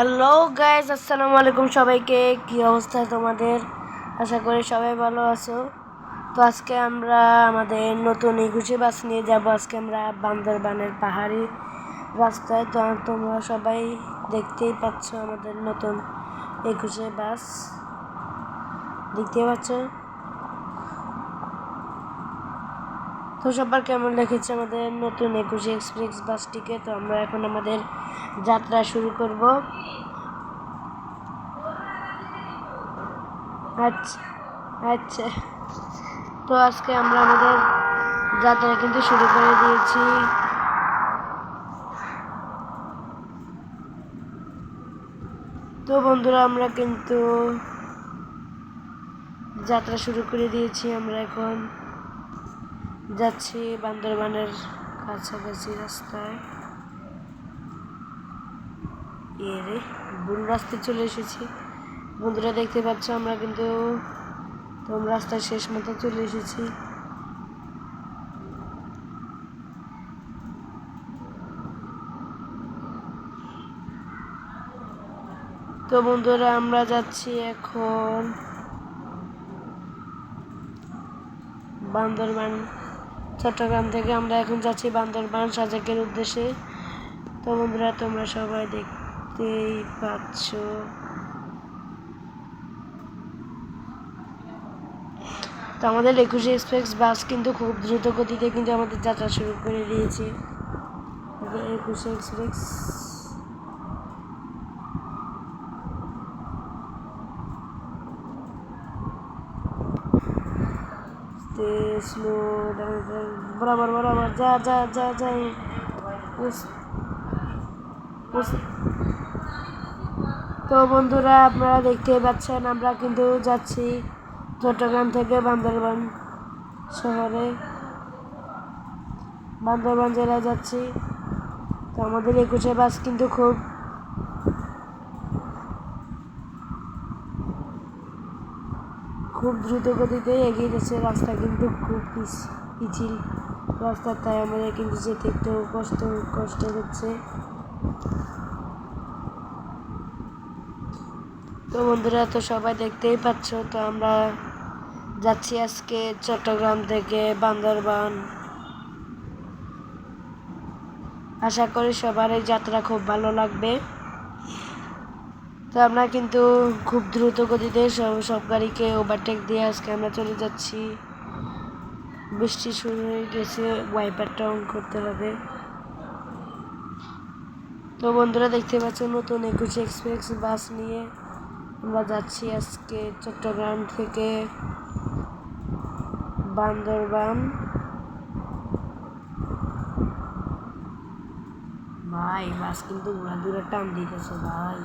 Hello guys আসসালামু আলাইকুম সবাইকে। কি অবস্থা তোমাদের? আশা করি সবাই ভালো আছো। তো আজকে আমরা আমাদের নতুন একুশে বাস নিয়ে যাব। আজকে আমরা বান্দরবানের পাহাড়ি রাস্তায়। তো তোমরা সবাই দেখতেই পাচ্ছ আমাদের নতুন একুশে বাস। দেখতেই পাচ্ছ? তো সবার কেমন লেগেছে আমাদের নতুন একুশে এক্সপ্রেস বাসটিকে তো আমরা এখন আমাদের যাত্রা শুরু করব। আচ্ছা আচ্ছা। তো আজকে আমরা আমাদের যাত্রা কিন্তু শুরু করে দিয়েছি। তো বন্ধুরা, আমরা কিন্তু যাত্রা শুরু করে দিয়েছি আমরা এখন। যাচ্ছি বান্দরবানের কাছাকাছি রাস্তায়। এ রে, ভুল রাস্তায় চলে এসেছি। বন্ধুরা দেখতে পাচ্ছ, আমরা কিন্তু তোম রাস্তার শেষ মতো চলে এসেছি। তো বন্ধুরা, আমরা যাচ্ছি এখন বান্দরবান চট্টগ্রাম থেকে আমরা এখন যাচ্ছি বান্দরবান সাজাকের উদ্দেশ্যে। তো বন্ধুরা, তোমরা সবাই দেখতেই পাচ্ছ। তো আমাদের একুশে এক্সপ্রেস বাস কিন্তু খুব দ্রুত গতিতে কিন্তু আমাদের যাত্রা শুরু করে দিয়েছে। একুশে এক্সপ্রেস স্লো বরাবর বরাবর, যা যা যা যা তো বন্ধুরা, আপনারা দেখতে পাচ্ছেন, আমরা কিন্তু যাচ্ছি চট্টগ্রাম থেকে বান্দরবান শহরে। বান্দরবান জেলায় যাচ্ছি। তো আমাদের একুশে বাস কিন্তু খুব খুব দ্রুত গতিতে এগিয়ে যাচ্ছে রাস্তা, কিন্তু খুব পিছ- পিছিল রাস্তা, তাই আমাদের কিন্তু যেতে একটু কষ্ট কষ্ট হচ্ছে। তো বন্ধুরা, তো সবাই দেখতেই পাচ্ছ, তো আমরা যাচ্ছি আজকে চট্টগ্রাম থেকে বান্দরবান। আশা করি সবার এই যাত্রা খুব ভালো লাগবে। তো আমরা কিন্তু খুব দ্রুত গতিতে সব সব গাড়িকে ওভারটেক দিয়ে আজকে আমরা চলে যাচ্ছি। বৃষ্টি শুরু হয়ে গেছে ওয়াইপারটা অন করতে হবে। তো বন্ধুরা দেখতে পাচ্ছ নতুন একুশে এক্সপ্রেস বাস নিয়ে আমরা যাচ্ছি আজকে চট্টগ্রাম থেকে বান্দরবান। ভাই, বাস কিন্তু ঘোরা দূরে টান দিতেছে ভাই।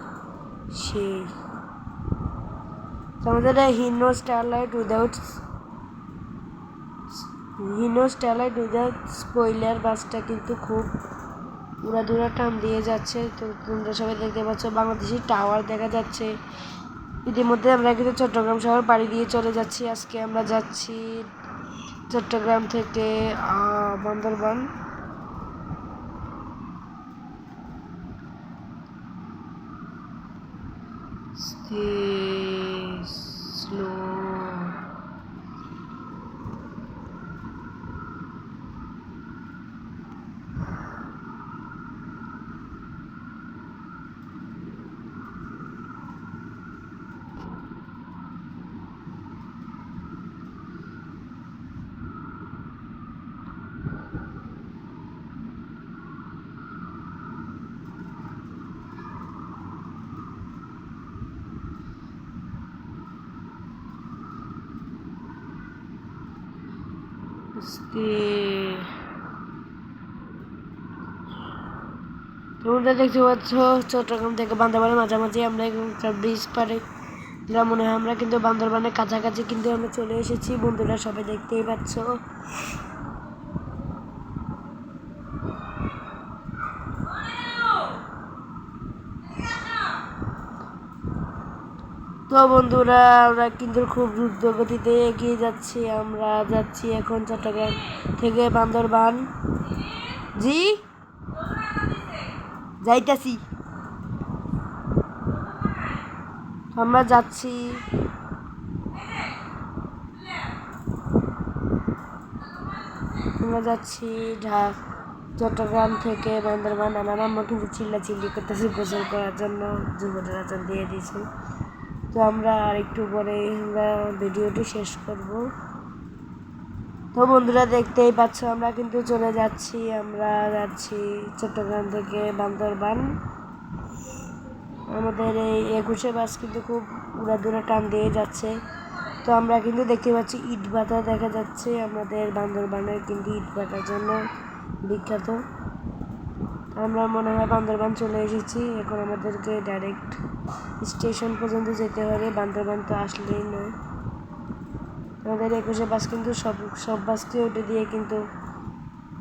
সেই। আমাদের Hino Starlight without Hino Starlight without spoiler বাসটা কিন্তু খুব উড়া দুরা টান দিয়ে যাচ্ছে। তো তোমরা সবাই দেখতে পাচ্ছ বাংলাদেশি টাওয়ার দেখা যাচ্ছে। ইতিমধ্যে আমরা কিন্তু চট্টগ্রাম শহর বাড়ি দিয়ে চলে যাচ্ছি। আজকে আমরা যাচ্ছি চট্টগ্রাম থেকে বান্দরবান Stay slow. Stay. তোমরা দেখতে পাচ্ছ, চট্টগ্রাম থেকে বান্দরবানের মাঝামাঝি আমরা একটা ব্রিজ পারে দিলাম। মনে হয় আমরা কিন্তু বান্দরবানের কাছাকাছি কিন্তু আমরা চলে এসেছি। বন্ধুরা সবাই দেখতেই পাচ্ছ। তো বন্ধুরা, আমরা কিন্তু খুব দ্রুত গতিতে এগিয়ে যাচ্ছি। আমরা যাচ্ছি এখন চট্টগ্রাম থেকে বান্দরবান। জি? যাইতাছি। আমরা যাচ্ছি। আমরা যাচ্ছি ঢাক চট্টগ্রাম থেকে বান্দরবান। আমার আম্মা চিল্লা চিল্লি করতেছে গোসল করার জন্য যুব নির্বাচন দিয়ে দিয়েছে। তো আমরা আর একটু পরে আমরা ভিডিওটি শেষ করব। তো বন্ধুরা দেখতেই পাচ্ছ, আমরা কিন্তু চলে যাচ্ছি, আমরা যাচ্ছি চট্টগ্রাম থেকে বান্দরবান। আমাদের এই একুশে বাস কিন্তু খুব উড়া দূরে টান দিয়ে যাচ্ছে। তো আমরা কিন্তু দেখতে পাচ্ছি ইট ভাটা দেখা যাচ্ছে আমাদের বান্দরবানের কিন্তু ইট ভাটার জন্য বিখ্যাত। আমরা মনে হয় বান্দরবান চলে এসেছি। এখন আমাদেরকে ডাইরেক্ট স্টেশন পর্যন্ত যেতে হবে। বান্দরবান তো আসলেই নয়। আমাদের একুশে বাস কিন্তু সব সব বাসকে উঠে দিয়ে কিন্তু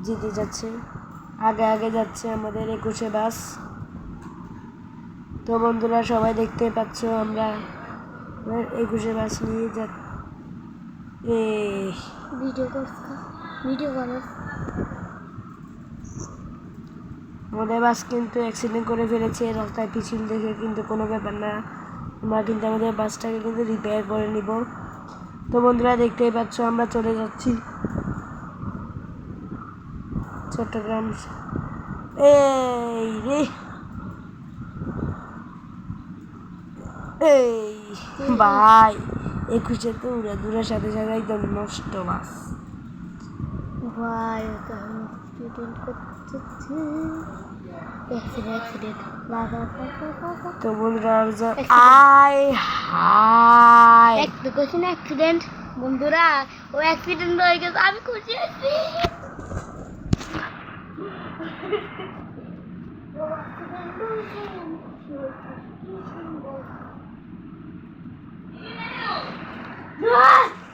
জিতে যাচ্ছে। আগে আগে যাচ্ছে আমাদের একুশে বাস। তো বন্ধুরা, সবাই দেখতে পাচ্ছ আমরা একুশে বাস নিয়ে যা ভিডিও করছ। ভিডিও করো আমাদের বাস কিন্তু অ্যাক্সিডেন্ট করে ফেলেছে রাস্তায় পিছন দেখে কিন্তু কোনো ব্যাপার না। আমরা কিন্তু আমাদের বাসটাকে কিন্তু রিপেয়ার করে নিব। তো বন্ধুরা দেখতেই পাচ্ছ আমরা চলে যাচ্ছি চট্টগ্রাম এই রে। এই ভাই একুশে তো উড়ে দূরের সাথে সাথে একদম নষ্ট বাস। ভাই ওটা স্টুডেন্ট করতেছে তো বন্ধুরা আয় হাই একটা কোশ্চেন অ্যাক্সিডেন্ট বন্ধুরা ও অ্যাক্সিডেন্ট হয়ে গেছে আমি খুশি আছি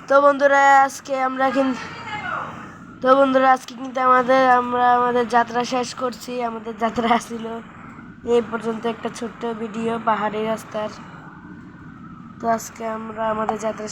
তো বন্ধুরা আজকে আমরা কিন্তু তো বন্ধুরা, আজকে কিন্তু আমাদের আমরা আমাদের যাত্রা শেষ করছি, আমাদের যাত্রা ছিল এই পর্যন্ত একটা ছোট্ট ভিডিও পাহাড়ি রাস্তার। তো আজকে আমরা আমাদের যাত্রা